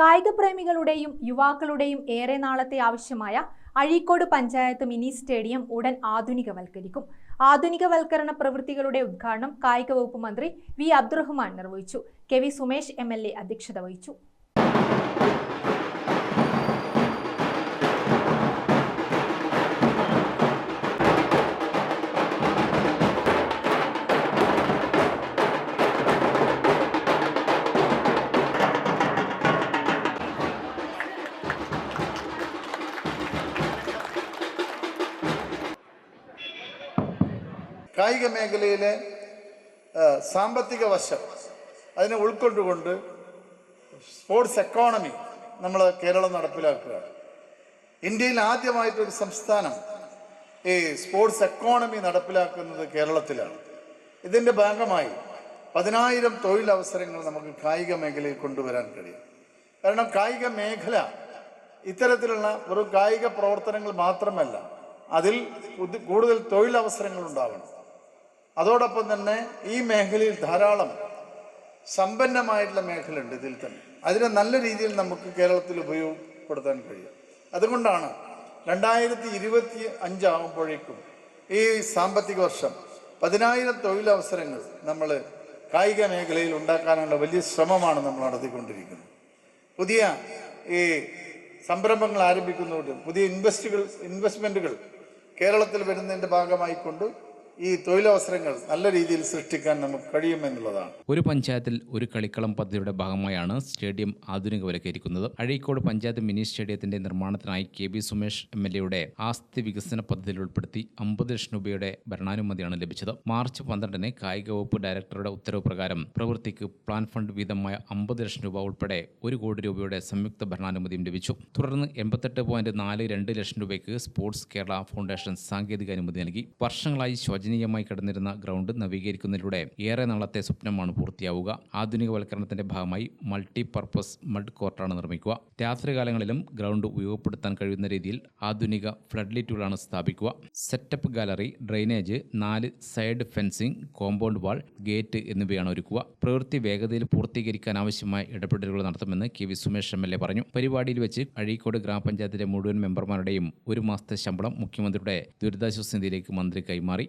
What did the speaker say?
കായിക പ്രേമികളുടെയും യുവാക്കളുടെയും ഏറെ നാളത്തെ ആവശ്യമായ അഴീക്കോട് പഞ്ചായത്ത് മിനി സ്റ്റേഡിയം ഉടൻ ആധുനികവൽക്കരിക്കും. ആധുനികവൽക്കരണ പ്രവൃത്തികളുടെ ഉദ്ഘാടനം കായിക വകുപ്പ് മന്ത്രി വി അബ്ദുറഹ്മാൻ നിർവഹിച്ചു. കെ വി സുമേഷ് എം അധ്യക്ഷത വഹിച്ചു. കായിക മേഖലയിലെ സാമ്പത്തിക വശം അതിനെ ഉൾക്കൊണ്ടുകൊണ്ട് സ്പോർട്സ് എക്കോണമി നമ്മൾ കേരളം നടപ്പിലാക്കുകയാണ്. ഇന്ത്യയിൽ ആദ്യമായിട്ടൊരു സംസ്ഥാനം ഈ സ്പോർട്സ് എക്കോണമി നടപ്പിലാക്കുന്നത് കേരളത്തിലാണ്. ഇതിന്റെ ഭാഗമായി പതിനായിരം തൊഴിലവസരങ്ങൾ നമുക്ക് കായിക മേഖലയിൽ കൊണ്ടുവരാൻ കഴിയും. കാരണം കായിക മേഖല ഇത്തരത്തിലുള്ള ഒരു കായിക പ്രവർത്തനങ്ങൾ മാത്രമല്ല അതിൽ കൂടുതൽ തൊഴിലവസരങ്ങൾ ഉണ്ടാവണം. അതോടൊപ്പം തന്നെ ഈ മേഖലയിൽ ധാരാളം സമ്പന്നമായിട്ടുള്ള മേഖലയുണ്ട് ഇതിൽ തന്നെ. അതിനെ നല്ല രീതിയിൽ നമുക്ക് കേരളത്തിൽ ഉപയോഗപ്പെടുത്താൻ കഴിയും. അതുകൊണ്ടാണ് രണ്ടായിരത്തി ഇരുപത്തി അഞ്ചാകുമ്പോഴേക്കും ഈ സാമ്പത്തിക വർഷം പതിനായിരം തൊഴിലവസരങ്ങൾ നമ്മൾ കായിക മേഖലയിൽ ഉണ്ടാക്കാനുള്ള വലിയ ശ്രമമാണ് നമ്മൾ നടത്തിക്കൊണ്ടിരിക്കുന്നത്. പുതിയ ഈ സംരംഭങ്ങൾ ആരംഭിക്കുന്നതുകൊണ്ട് പുതിയ ഇൻവെസ്റ്റുകൾ ഇൻവെസ്റ്റ്മെന്റുകൾ കേരളത്തിൽ വരുന്നതിന്റെ ഭാഗമായിക്കൊണ്ട് ഈ തൊഴിലവസരങ്ങൾ നല്ല രീതിയിൽ സൃഷ്ടിക്കാൻ നമുക്ക് കഴിയുമെന്നുള്ളതാണ് ഒരു പഞ്ചായത്തിൽ ഒരു കളിക്കളം പദ്ധതിയുടെ ഭാഗമായാണ് സ്റ്റേഡിയം ആധുനികവൽക്കരിക്കുന്നത് അഴീക്കോട് പഞ്ചായത്ത് മിനി സ്റ്റേഡിയത്തിന്റെ നിർമ്മാണത്തിനായി K B Sumesh M L എയുടെ ആസ്തി വികസന പദ്ധതിയിൽ ഉൾപ്പെടുത്തി അമ്പത് ലക്ഷം രൂപയുടെ ഭരണാനുമതിയാണ് ലഭിച്ചത്. മാർച്ച് പന്ത്രണ്ടിന് കായിക വകുപ്പ് ഡയറക്ടറുടെ ഉത്തരവ് പ്രകാരം പ്രവൃത്തിക്ക് പ്ലാൻ ഫണ്ട് വീതമായ അമ്പത് ലക്ഷം രൂപ ഉൾപ്പെടെ ഒരു കോടി രൂപയുടെ സംയുക്ത ഭരണാനുമതിയും ലഭിച്ചു. തുടർന്ന് എൺപത്തെട്ട് പോയിന്റ് നാല് രണ്ട് ലക്ഷം രൂപയ്ക്ക് സ്പോർട്സ് കേരള ഫൗണ്ടേഷൻ സാങ്കേതിക അനുമതി നൽകി. വർഷങ്ങളായി ശോചനീയമായി കിടന്നിരുന്ന ഗ്രൗണ്ട് നവീകരിക്കുന്നതിലൂടെ ഏറെ നാളത്തെ സ്വപ്നമാണ് പൂർത്തിയാവുക. ആധുനികവൽക്കരണത്തിന്റെ ഭാഗമായി മൾട്ടി പർപ്പസ് മഡ് കോർട്ടാണ് നിർമ്മിക്കുക. രാത്രികാലങ്ങളിലും ഗ്രൗണ്ട് ഉപയോഗപ്പെടുത്താൻ കഴിയുന്ന രീതിയിൽ ആധുനിക ഫ്ലഡ് ലൈറ്റുകളാണ് സ്ഥാപിക്കുക. സെറ്റപ്പ് ഗാലറി ഡ്രെയിനേജ് നാല് side fencing compound wall gate എന്നിവയാണ് ഒരുക്കുക. പ്രവൃത്തി വേഗതയിൽ പൂർത്തീകരിക്കാൻ ആവശ്യമായ ഇടപെടലുകൾ നടത്തുമെന്ന് K V Sumesh M L A പറഞ്ഞു. പരിപാടിയിൽ വെച്ച് അഴീക്കോട് ഗ്രാമപഞ്ചായത്തിലെ മുഴുവൻ മെമ്പർമാരുടെയും ഒരു മാസത്തെ ശമ്പളം മുഖ്യമന്ത്രിയുടെ ദുരിതാശ്വാസ നിധിയിലേക്ക് മന്ത്രി കൈമാറി.